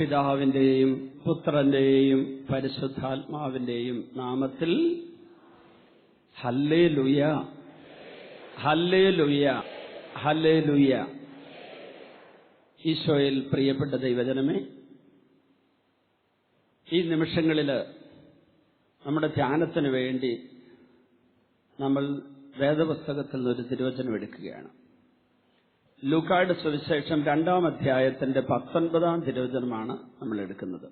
പിതാവിന്റെയും പുത്രന്റെയും പരിശുദ്ധാത്മാവിന്റെയും നാമത്തിൽ ഹല്ലേ ലുയ ഹല്ലേ ലുയ ഹല്ലേ ലുയ ഈശോയിൽ പ്രിയപ്പെട്ട ദൈവജനമേ ഈ നിമിഷങ്ങളിൽ നമ്മുടെ ധ്യാനത്തിന് വേണ്ടി നമ്മൾ വേദപുസ്തകത്തിൽ നിന്നൊരു തിരുവചനം എടുക്കുകയാണ്. ലൂക്കായുടെ സുവിശേഷം രണ്ടാം അധ്യായത്തിന്റെ പത്തൊൻപതാം തിരുവചനമാണ് നമ്മൾ എടുക്കുന്നത്.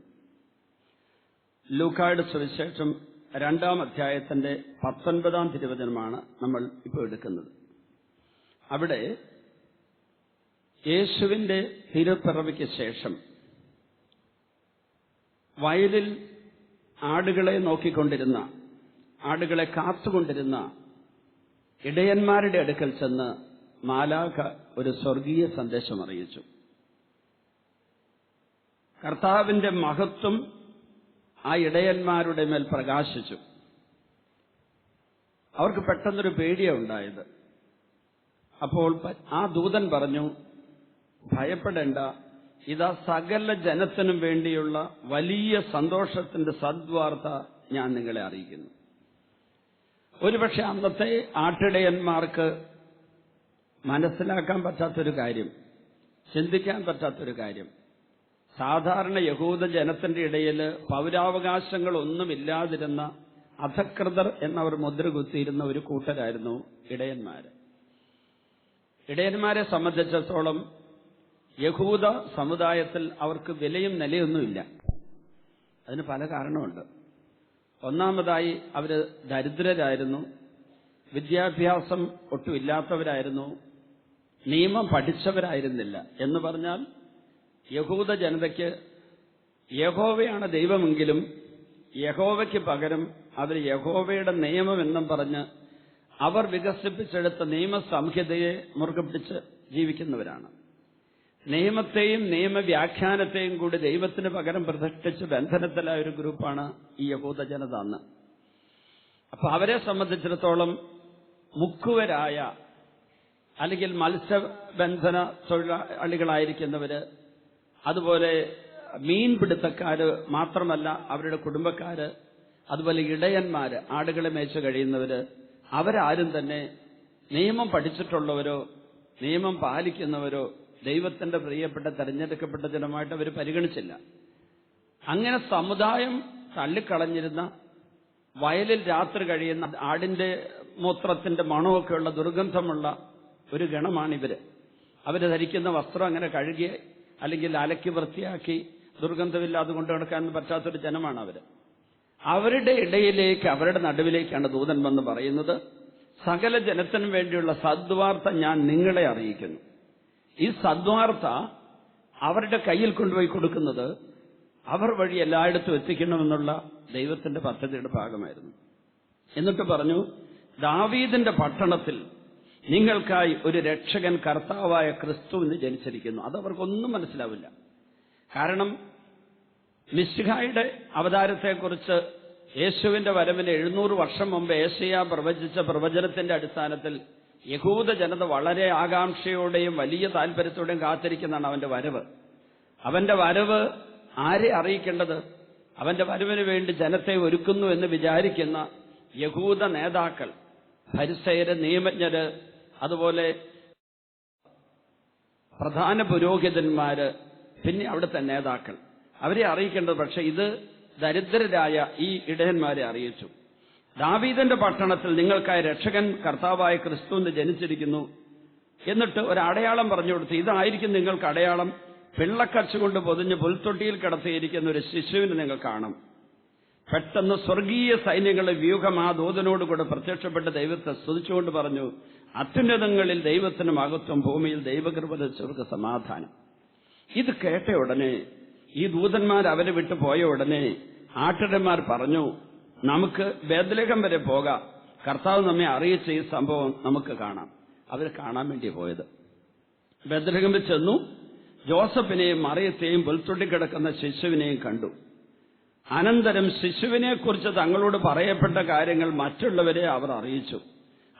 ലൂക്കായുടെ സുവിശേഷം രണ്ടാം അധ്യായത്തിന്റെ പത്തൊൻപതാം തിരുവചനമാണ് നമ്മൾ ഇപ്പോൾ എടുക്കുന്നത്. അവിടെ യേശുവിന്റെ തിരുപ്പിറവിക്ക് ശേഷം വയലിൽ ആടുകളെ നോക്കിക്കൊണ്ടിരുന്ന ആടുകളെ കാത്തുകൊണ്ടിരുന്ന ഇടയന്മാരുടെ അടുക്കൽ ചെന്ന് മാലാഖ ഒരു സ്വർഗീയ സന്ദേശം അറിയിച്ചു. കർത്താവിന്റെ മഹത്വം ആ ഇടയന്മാരുടെ മേൽ പ്രകാശിച്ചു. അവർക്ക് പെട്ടെന്നൊരു പേടിയുണ്ടായത് അപ്പോൾ ആ ദൂതൻ പറഞ്ഞു ഭയപ്പെടേണ്ട. ഇതാ സകല ജനത്തിനും വേണ്ടിയുള്ള വലിയ സന്തോഷത്തിന്റെ സദ്വാർത്ത ഞാൻ നിങ്ങളെ അറിയിക്കുന്നു. ഒരുപക്ഷെ അന്നത്തെ ആട്ടിടയന്മാർക്ക് മനസ്സിലാക്കാൻ പറ്റാത്തൊരു കാര്യം ചിന്തിക്കാൻ പറ്റാത്തൊരു കാര്യം. സാധാരണ യഹൂദ ജനത്തിന്റെ ഇടയിൽ പൗരാവകാശങ്ങളൊന്നുമില്ലാതിരുന്ന അധകൃതർ എന്നവർ മുദ്ര കുത്തിയിരുന്ന ഒരു കൂട്ടരായിരുന്നു ഇടയന്മാര്. ഇടയന്മാരെ സംബന്ധിച്ചിടത്തോളം യഹൂദ സമുദായത്തിൽ അവർക്ക് വിലയും നിലയൊന്നുമില്ല. അതിന് പല കാരണമുണ്ട്. ഒന്നാമതായി അവർ ദരിദ്രരായിരുന്നു വിദ്യാഭ്യാസം ഒട്ടുമില്ലാത്തവരായിരുന്നു നിയമം പഠിച്ചവരായിരുന്നില്ല എന്ന് പറഞ്ഞാൽ യഹൂദ ജനതയ്ക്ക് യഹോവയാണ് ദൈവമെങ്കിലും യഹോവയ്ക്ക് പകരം അവർ യഹോവയുടെ നിയമമെന്നും പറഞ്ഞ് അവർ വികസിപ്പിച്ചെടുത്ത നിയമസംഹിതയെ മുറുകെ പിടിച്ച് ജീവിക്കുന്നവരാണ്. നിയമത്തെയും നിയമവ്യാഖ്യാനത്തെയും കൂടി ദൈവത്തിന് പകരം പ്രതിഷ്ഠിച്ച് ബന്ധനത്തിലായ ഒരു ഗ്രൂപ്പാണ് ഈ യഹൂദ ജനത അന്ന്. അപ്പൊ അവരെ സംബന്ധിച്ചിടത്തോളം മുക്കുവരായ അല്ലെങ്കിൽ മത്സ്യബന്ധന തൊഴിലാളികളായിരിക്കുന്നവര് അതുപോലെ മീൻപിടുത്തക്കാര് മാത്രമല്ല അവരുടെ കുടുംബക്കാര് അതുപോലെ ഇടയന്മാര് ആടുകളെ മേച്ച് കഴിയുന്നവര് അവരാരും തന്നെ നിയമം പഠിച്ചിട്ടുള്ളവരോ നിയമം പാലിക്കുന്നവരോ ദൈവത്തിന്റെ പ്രിയപ്പെട്ട തെരഞ്ഞെടുക്കപ്പെട്ട ജനമായിട്ട് അവർ പരിഗണിച്ചില്ല. അങ്ങനെ സമുദായം തള്ളിക്കളഞ്ഞിരുന്ന വയലിൽ രാത്രി കഴിയുന്ന ആടിന്റെ മൂത്രത്തിന്റെ മണമൊക്കെയുള്ള ദുർഗന്ധമുള്ള ഒരു ഗണമാണിവര്. അവർ ധരിക്കുന്ന വസ്ത്രം അങ്ങനെ കഴുകി അല്ലെങ്കിൽ അലക്കി വൃത്തിയാക്കി ദുർഗന്ധമില്ലാതെ കൊണ്ടു നടക്കാൻ പറ്റാത്തൊരു ജനമാണ് അവർ അവരുടെ ഇടയിലേക്ക് അവരുടെ നടുവിലേക്കാണ് ദൂതൻ വന്ന് പറയുന്നത് സകല ജനത്തിനും വേണ്ടിയുള്ള സദ്വാർത്ത ഞാൻ നിങ്ങളെ അറിയിക്കുന്നു. ഈ സദ്വാർത്ത അവരുടെ കയ്യിൽ കൊണ്ടുപോയി കൊടുക്കുന്നത് അവർ വഴി എല്ലായിടത്തും എത്തിക്കണമെന്നുള്ള ദൈവത്തിന്റെ പദ്ധതിയുടെ ഭാഗമായിരുന്നു. എന്നിട്ട് പറഞ്ഞു ദാവീദിന്റെ പട്ടണത്തിൽ നിങ്ങൾക്കായി ഒരു രക്ഷകൻ കർത്താവായ ക്രിസ്തുവിന് ജനിച്ചിരിക്കുന്നു. അത് അവർക്കൊന്നും മനസ്സിലാവില്ല. കാരണം മിശിഹായുടെ അവതാരത്തെക്കുറിച്ച് യേശുവിന്റെ വരവിന് എഴുന്നൂറ് വർഷം മുമ്പ് ഏഷ്യ പ്രവചിച്ച പ്രവചനത്തിന്റെ അടിസ്ഥാനത്തിൽ യഹൂദ ജനത വളരെ ആകാംക്ഷയോടെയും വലിയ താൽപര്യത്തോടെയും കാത്തിരിക്കുന്നതാണ് അവന്റെ വരവ്. അവന്റെ വരവ് ആരെ അറിയിക്കേണ്ടത്? അവന്റെ വരവിന് വേണ്ടി ജനത്തെ ഒരുക്കുന്നു എന്ന് വിചാരിക്കുന്ന യഹൂദ നേതാക്കൾ ഹരിസയര് നിയമജ്ഞര് അതുപോലെ പ്രധാന പുരോഹിതന്മാര് പിന്നെ അവിടുത്തെ നേതാക്കൾ. അവരെ അറിയിക്കേണ്ടത് പക്ഷെ ഇത് ദരിദ്രരായ ഈ ഇടയന്മാരെ അറിയിച്ചു. ദാവീദന്റെ പട്ടണത്തിൽ നിങ്ങൾക്കായി രക്ഷകൻ കർത്താവായ ക്രിസ്തുവിന് ജനിച്ചിരിക്കുന്നു എന്നിട്ട് ഒരു അടയാളം പറഞ്ഞു കൊടുത്തു. ഇതായിരിക്കും നിങ്ങൾക്ക് അടയാളം. പിള്ളക്കച്ച് കൊണ്ട് പൊതിഞ്ഞ് പുൽത്തൊട്ടിയിൽ കിടത്തിയിരിക്കുന്ന ഒരു ശിശുവിനെ നിങ്ങൾ കാണും. പെട്ടെന്ന് സ്വർഗീയ സൈന്യങ്ങളുടെ വ്യൂഹം ആ ദൂതനോടുകൂടെ പ്രത്യക്ഷപ്പെട്ട് ദൈവത്തെ സ്തുതിച്ചുകൊണ്ട് പറഞ്ഞു അത്യുന്നതങ്ങളിൽ ദൈവത്തിന് മഹത്വം ഭൂമിയിൽ ദൈവകൃപതച്ചവർക്ക് സമാധാനം. ഇത് കേട്ട ഉടനെ ഈ ദൂതന്മാർ അവരെ വിട്ടു പോയ ഉടനെ ആട്ടിടന്മാർ പറഞ്ഞു നമുക്ക് ബേദലേഖം വരെ പോകാം. കർത്താവ് നമ്മെ അറിയിച്ച ഈ സംഭവം നമുക്ക് കാണാം. അവർ കാണാൻ വേണ്ടി പോയത്. ബേദലേഖമിൽ ചെന്നു ജോസഫിനെയും മറിയത്തെയും പുൽത്തൊട്ടിക്കിടക്കുന്ന ശിശുവിനെയും കണ്ടു. അനന്തരം ശിശുവിനെക്കുറിച്ച് തങ്ങളോട് പറയപ്പെട്ട കാര്യങ്ങൾ മറ്റുള്ളവരെ അവർ അറിയിച്ചു.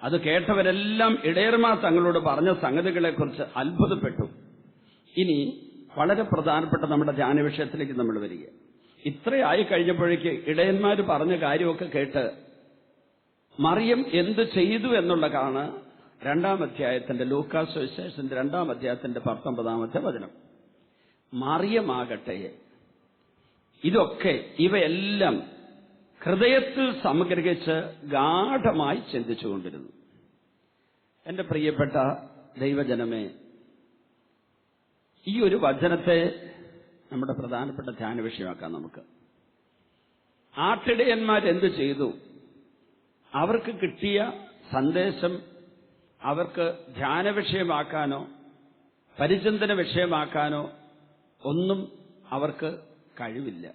അത് കേട്ടവരെല്ലാം ഇടയർമാർ തങ്ങളോട് പറഞ്ഞ സംഗതികളെക്കുറിച്ച് അത്ഭുതപ്പെട്ടു. ഇനി വളരെ പ്രധാനപ്പെട്ട നമ്മുടെ ധ്യാന വിഷയത്തിലേക്ക് നമ്മൾ വരിക ഇത്രയായി കഴിഞ്ഞപ്പോഴേക്ക് ഇടയന്മാർ പറഞ്ഞ കാര്യമൊക്കെ കേട്ട് മറിയം എന്ത് ചെയ്തു എന്നുള്ളതാണ് രണ്ടാം അധ്യായത്തിന്റെ ലൂക്കാസ് സുവിശേഷന്റെ രണ്ടാം അധ്യായത്തിന്റെ പത്തൊമ്പതാമത്തെ വചനം. മറിയമാകട്ടെ. ഇതൊക്കെ ഇവയെല്ലാം ഹൃദയത്തിൽ സംഗ്രഹിച്ച് ഗാഠമായി ചിന്തിച്ചുകൊണ്ടിരുന്നു. എന്റെ പ്രിയപ്പെട്ട ദൈവജനമേ ഈ ഒരു വചനത്തെ നമ്മുടെ പ്രധാനപ്പെട്ട ധ്യാന വിഷയമാക്കാം നമുക്ക്. ആട്ടിടയന്മാരെന്ത് ചെയ്തു? അവർക്ക് കിട്ടിയ സന്ദേശം അവർക്ക് ധ്യാന വിഷയമാക്കാനോ പരിചിന്തന വിഷയമാക്കാനോ ഒന്നും അവർക്ക് കഴിവില്ല.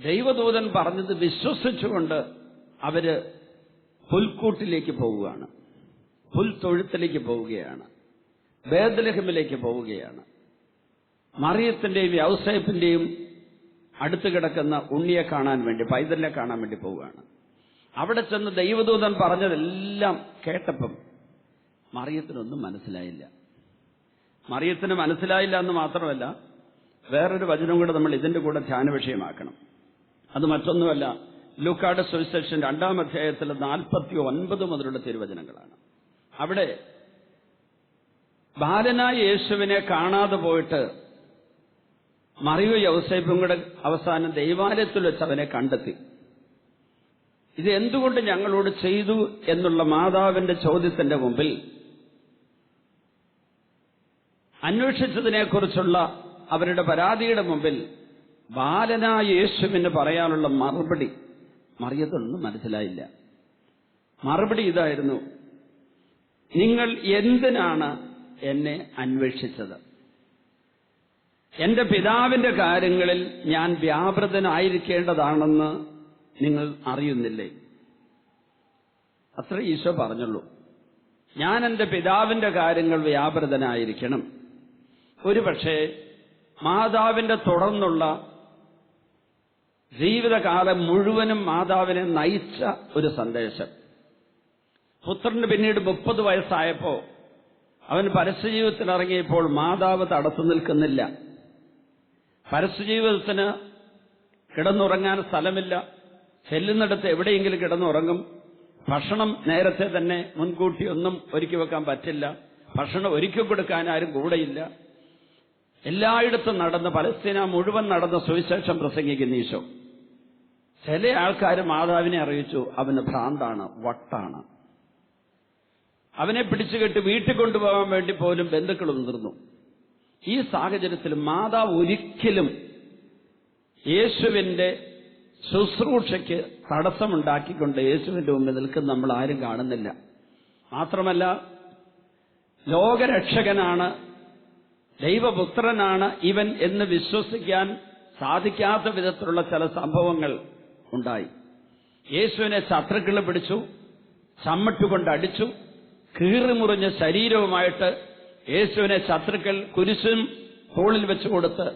ദൈവദൂതൻ പറഞ്ഞത് വിശ്വസിച്ചുകൊണ്ട് അവർ പുൽക്കൂട്ടിലേക്ക് പോവുകയാണ്. പുൽത്തൊഴുത്തിലേക്ക് പോവുകയാണ്. ബേദലഹമിലേക്ക് പോവുകയാണ്. മറിയത്തിന്റെയും യൗസേപ്പിന്റെയും അടുത്ത് കിടക്കുന്ന ഉണ്ണിയെ കാണാൻ വേണ്ടി പൈതലിനെ കാണാൻ വേണ്ടി പോവുകയാണ്. അവിടെ ചെന്ന് ദൈവദൂതൻ പറഞ്ഞതെല്ലാം കേട്ടപ്പം മറിയത്തിനൊന്നും മനസ്സിലായില്ല. മറിയത്തിന് മനസ്സിലായില്ല എന്ന് മാത്രമല്ല വേറൊരു വചനം കൂടെ നമ്മൾ ഇതിന്റെ കൂടെ ധ്യാന വിഷയമാക്കണം അത് മറ്റൊന്നുമല്ല. ലൂക്കാട് സുവിശേഷൻ രണ്ടാം അധ്യായത്തിൽ നാൽപ്പത്തി ഒൻപത് മുതലുള്ള തിരുവചനങ്ങളാണ്. അവിടെ ബാലനായ യേശുവിനെ കാണാതെ പോയിട്ട് മറിയു യവസേപ്പും കൂടെ അവസാനം ദൈവാലയത്തിൽ വെച്ച് അവനെ കണ്ടെത്തി. ഇത് എന്തുകൊണ്ട് ഞങ്ങളോട് ചെയ്തു എന്നുള്ള മാതാവിന്റെ ചോദ്യത്തിന്റെ മുമ്പിൽ അന്വേഷിച്ചതിനെക്കുറിച്ചുള്ള അവരുടെ പരാതിയുടെ മുമ്പിൽ ബാലനായ യേശുവിന് പറയാനുള്ള മറുപടി മറിയത്തൊന്നും മനസ്സിലായില്ല. മറുപടി ഇതായിരുന്നു നിങ്ങൾ എന്തിനാണ് എന്നെ അന്വേഷിച്ചത്? എന്റെ പിതാവിന്റെ കാര്യങ്ങളിൽ ഞാൻ വ്യാപൃതനായിരിക്കേണ്ടതാണെന്ന് നിങ്ങൾ അറിയുന്നില്ലേ? അത്ര ഈശോ പറഞ്ഞുള്ളൂ ഞാൻ എന്റെ പിതാവിന്റെ കാര്യങ്ങൾ വ്യാപൃതനായിരിക്കണം. ഒരുപക്ഷെ മാതാവിന്റെ തുടർന്നുള്ള ജീവിതകാലം മുഴുവനും മാതാവിനെ നയിച്ച ഒരു സന്ദേശം. പുത്രന് പിന്നീട് മുപ്പത് വയസ്സായപ്പോ അവൻ പരസ്യജീവിതത്തിൽ ഇറങ്ങിയപ്പോൾ മാതാവ് തടസ്സം നിൽക്കുന്നില്ല. പരസ്യജീവിതത്തിന് കിടന്നുറങ്ങാൻ സ്ഥലമില്ല. ചെല്ലുന്നിടത്ത് എവിടെയെങ്കിലും കിടന്നുറങ്ങും. ഭക്ഷണം നേരത്തെ തന്നെ മുൻകൂട്ടി ഒന്നും ഒരുക്കി വെക്കാൻ പറ്റില്ല. ഭക്ഷണം ഒരുക്കി കൊടുക്കാൻ ആരും കൂടെയില്ല. എല്ലായിടത്തും നടന്ന് പലസ്തീന മുഴുവൻ നടന്ന സുവിശേഷം പ്രസംഗിക്കുന്ന ഈശോ. ചില ആൾക്കാർ മാതാവിനെ അറിയിച്ചു അവന് ഭ്രാന്താണ് വട്ടാണ്. അവനെ പിടിച്ചുകെട്ടി വീട്ടിൽ കൊണ്ടുപോകാൻ വേണ്ടി പോലും ബന്ധുക്കൾ നിർന്നു ഈ സാഹചര്യത്തിൽ മാതാവ് ഒരിക്കലും യേശുവിന്റെ ശുശ്രൂഷയ്ക്ക് തടസ്സമുണ്ടാക്കിക്കൊണ്ട് യേശുവിന്റെ മുമ്പിൽ നിൽക്കുന്ന നമ്മൾ ആരും കാണുന്നില്ല. മാത്രമല്ല ലോകരക്ഷകനാണ് ദൈവപുത്രനാണ് ഇവൻ എന്ന് വിശ്വസിക്കാൻ സാധിക്കാത്ത വിധത്തിലുള്ള ചില സംഭവങ്ങൾ ഉണ്ടായി. യേശുവിനെ ശത്രുക്കൾ പിടിച്ചു ചമ്മട്ടുകൊണ്ട് അടിച്ചു കീറിമുറിഞ്ഞ ശരീരവുമായിട്ട് യേശുവിനെ ശത്രുക്കൾ കുരിശും ഹോളിൽ വെച്ചു കൊടുത്ത്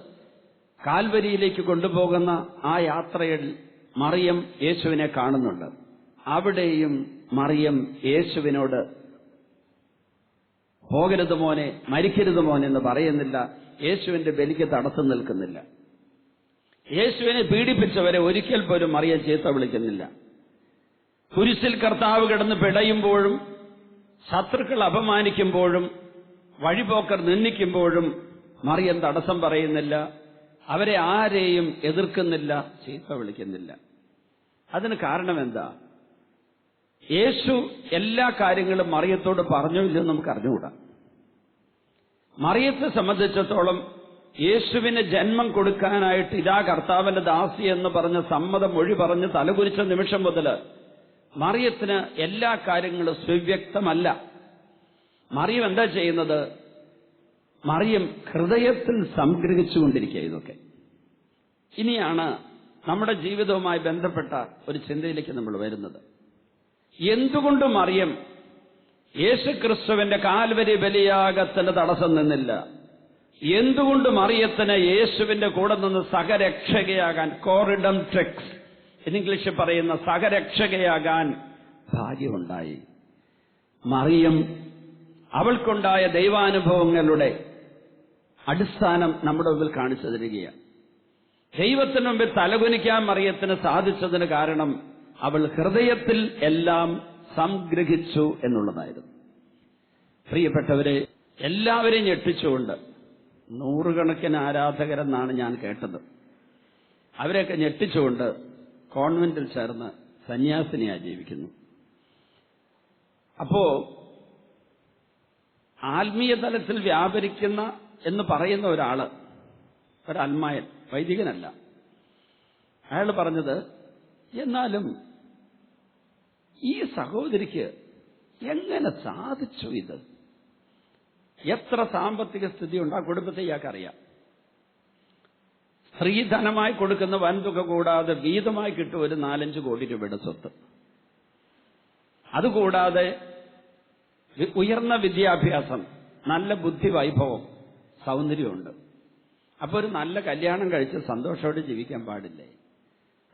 കാൽവരിയിലേക്ക് കൊണ്ടുപോകുന്ന ആ യാത്രയിൽ മറിയം യേശുവിനെ കാണുന്നുണ്ട്. അവിടെയും മറിയം യേശുവിനോട് പോകരുത് മോനെ മരിക്കരുത് മോനെ എന്ന് പറയുന്നില്ല. യേശുവിന്റെ ബലിക്ക് തടസ്സം നിൽക്കുന്നില്ല. യേശുവിനെ പീഡിപ്പിച്ചവരെ ഒരിക്കൽ പോലും മറിയ ചീത്ത വിളിക്കുന്നില്ല. കുരിശിൽ കർത്താവ് കിടന്ന് പിടയുമ്പോഴും ശത്രുക്കൾ അപമാനിക്കുമ്പോഴും വഴിപോക്കർ നിന്ദിക്കുമ്പോഴും മറിയം തടസ്സം പറയുന്നില്ല. അവരെ ആരെയും എതിർക്കുന്നില്ല ചീത്ത വിളിക്കുന്നില്ല. അതിന് കാരണം എന്താ? യേശു എല്ലാ കാര്യങ്ങളും മറിയത്തോട് പറഞ്ഞോ ഇല്ലെന്ന് നമുക്ക് അറിഞ്ഞുകൂടാ. മറിയത്തെ സംബന്ധിച്ചിടത്തോളം യേശുവിന് ജന്മം കൊടുക്കാനായിട്ട് ഇതാ കർത്താവിന്റെ ദാസി എന്ന് പറഞ്ഞ സമ്മതം മൊഴി പറഞ്ഞ് തലകുരിച്ച നിമിഷം മുതൽ മറിയത്തിന് എല്ലാ കാര്യങ്ങളും സുവ്യക്തമല്ല. മറിയം എന്താ ചെയ്യുന്നത്? മറിയം ഹൃദയത്തിൽ സംഗ്രഹിച്ചുകൊണ്ടിരിക്കുക ഇതൊക്കെ. ഇനിയാണ് നമ്മുടെ ജീവിതവുമായി ബന്ധപ്പെട്ട ഒരു ചിന്തയിലേക്ക് നമ്മൾ വരുന്നത്. എന്തുകൊണ്ട് മറിയം യേശുക്രിസ്തുവിന്റെ കാൽവരി ബലിയാഗത്തിന് തടസ്സം നിന്നില്ല? എന്തുകൊണ്ട് മറിയത്തിന് യേശുവിന്റെ കൂടെ നിന്ന് സഹരക്ഷകയാകാൻ കോറിഡം ട്രെക്സ് ഇംഗ്ലീഷിൽ പറയുന്ന സഹരക്ഷകയാകാൻ ഭാഗ്യമുണ്ടായി. മറിയം അവൾക്കുണ്ടായ ദൈവാനുഭവങ്ങളുടെ അടിസ്ഥാനം നമ്മുടെ മുമ്പിൽ കാണിച്ചു തരികയാണ്. ദൈവത്തിന് മുമ്പിൽ തലകുനിക്കാൻ മറിയത്തിന് സാധിച്ചതിന് കാരണം അവൾ ഹൃദയത്തിൽ എല്ലാം സംഗ്രഹിച്ചു എന്നുള്ളതായിരുന്നു. പ്രിയപ്പെട്ടവരെ എല്ലാവരെയും ഞെട്ടിച്ചുകൊണ്ട് നൂറുകണക്കിന് ആരാധകരെന്നാണ് ഞാൻ കേട്ടത്. അവരെയൊക്കെ ഞെട്ടിച്ചുകൊണ്ട് കോൺവെന്റിൽ ചേർന്ന് സന്യാസിനിയായി ജീവിക്കുന്നു. അപ്പോ ആത്മീയ തലത്തിൽ വ്യാപരിക്കുന്ന എന്ന് പറയുന്ന ഒരാൾ ഒരൽമായൻ വൈദികനല്ല. അയാൾ പറഞ്ഞത് എന്നാലും ഈ സഹോദരിക്ക് എങ്ങനെ സാധിച്ചു ഇത്? എത്ര സാമ്പത്തിക സ്ഥിതി സ്ഥിതിയുണ്ട് ആ കുടുംബത്തെ ഇയാൾക്കറിയാം സ്ത്രീധനമായി കൊടുക്കുന്ന വൻതുക കൂടാതെ വീതമായി കിട്ടും ഒരു നാലഞ്ച് കോടി രൂപയുടെ സ്വത്ത്. അതുകൂടാതെ ഉയർന്ന വിദ്യാഭ്യാസം നല്ല ബുദ്ധി വൈഭവം സൗന്ദര്യമുണ്ട്. അപ്പൊ ഒരു നല്ല കല്യാണം കഴിച്ച് സന്തോഷത്തോടെ ജീവിക്കാൻ പാടില്ലേ?